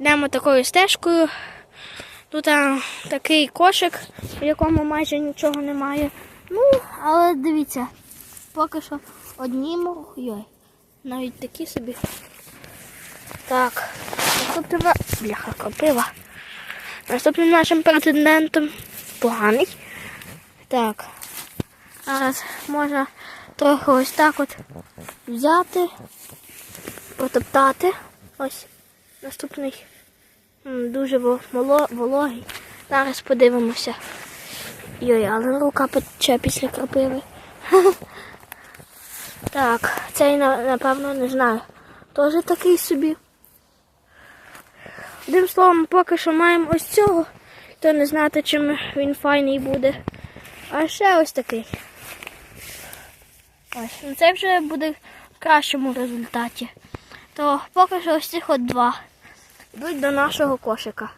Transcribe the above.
Йдемо такою стежкою. Тут а, такий кошик, в якому майже нічого немає. Ну, але дивіться, поки що одні Йой, навіть такі собі. Так, наступна бляха копива. Наступним нашим претендентом поганий. Так. Зараз можна трохи ось так от взяти, потоптати. Ось наступний дуже вологий. Зараз подивимося. Йой, але рука пече після крапиви. Так, цей напевно не знаю. Теж такий собі. Одним словом, поки що маємо ось цього, то не знати, чим він файний буде. А ще ось такий. Ось, ну це вже буде в кращому результаті. То поки що ось цих от два йдуть до нашого кошика.